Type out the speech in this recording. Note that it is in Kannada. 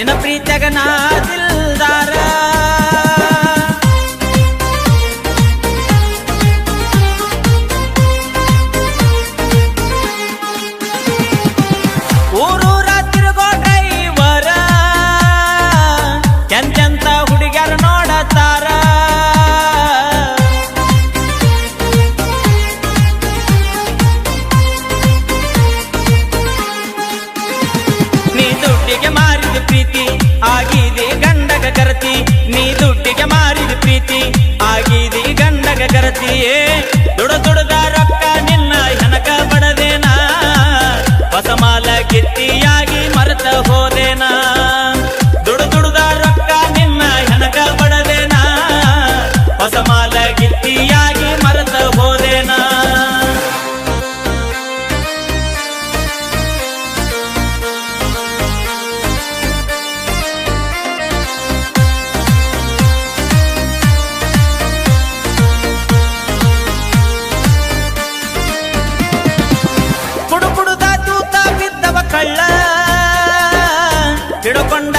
ನಿನ್ನ ಪ್ರೀತಿಯಾಗ ನಾ ಕಳ್ಳ ಹಿಡುಕೊಂಡ ಹಾದಿ ಗಂಡನ ಬಳ್ಳ